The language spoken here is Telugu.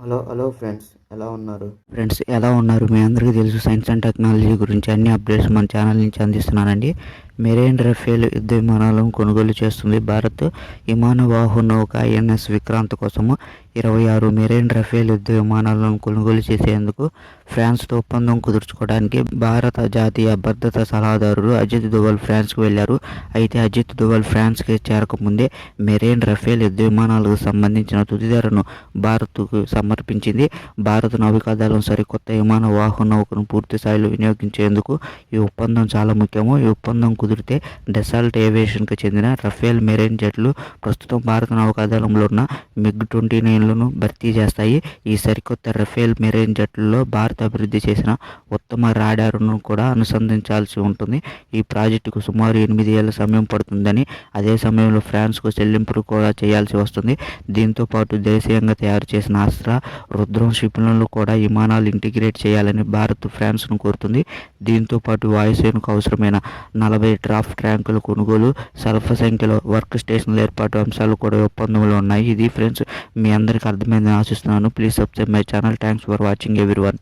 హలో హలో ఫ్రెండ్స్ ఎలా ఉన్నారు? ఫ్రెండ్స్ ఎలా ఉన్నారు? మీ అందరికీ తెలుసు సైన్స్ అండ్ టెక్నాలజీ గురించి అన్ని అప్డేట్స్ మన ఛానల్ నుంచి అందిస్తున్నానండి. మెరైన్ రఫేల్ యుద్ధ విమానాలను కొనుగోలు చేస్తుంది. భారత్ విమానవాహు నౌక ఐఎన్ఎస్ విక్రాంత్ కోసము ఇరవై ఆరు మెరైన్ రఫేల్ యుద్ధ విమానాలను కొనుగోలు చేసేందుకు ఫ్రాన్స్తో ఒప్పందం కుదుర్చుకోవడానికి భారత జాతీయ భద్రతా సలహాదారుడు అజిత్ దోవల్ ఫ్రాన్స్కు వెళ్ళారు అయితే అజిత్ దోవల్ ఫ్రాన్స్కి చేరకముందే మెరైన్ రఫేల్ యుద్ధ విమానాలకు సంబంధించిన తుదిధరను భారత్కు సమర్పించింది. భారత నావికాదళం సరికొత్త విమాన వాహన నౌకను పూర్తి స్థాయిలో వినియోగించేందుకు ఈ ఒప్పందం చాలా ముఖ్యము. ఈ ఒప్పందం కుదిరితే డెసాల్ట్ ఏవియేషన్కు చెందిన రఫేల్ మెరైన్ జెట్లు ప్రస్తుతం భారత నౌకాదళంలో ఉన్న మిగ్ ట్వంటీ నైన్లను భర్తీ చేస్తాయి. ఈ సరికొత్త రఫేల్ మెరైన్ జట్లలో భారత్ అభివృద్ధి చేసిన ఉత్తమ రాడార్ను కూడా అనుసంధించాల్సి ఉంటుంది. ఈ ప్రాజెక్టుకు సుమారు ఎనిమిది ఏళ్ళ సమయం పడుతుందని అదే సమయంలో ఫ్రాన్స్కు చెల్లింపులు కూడా చేయాల్సి వస్తుంది. దీంతో పాటు దేశీయంగా తయారు చేసిన అస్త్ర రుద్రం క్షిపణులను కూడా విమానాలు ఇంటిగ్రేట్ చేయాలని భారత్ ఫ్రాన్స్ను కోరుతుంది. దీంతో పాటు వాయుసేనకు అవసరమైన నలభై డ్రాఫ్ట్ ట్యాంకుల కొనుగోలు స్వల్ప సంఖ్యలో వర్క్ స్టేషన్ల ఏర్పాటు అంశాలు కూడా ఒప్పందంలో ఉన్నాయి. ఇది ఫ్రెండ్స్ మీ అందరికీ అర్థమైందని ఆశిస్తున్నాను. Please subscribe my channel. Thanks for watching everyone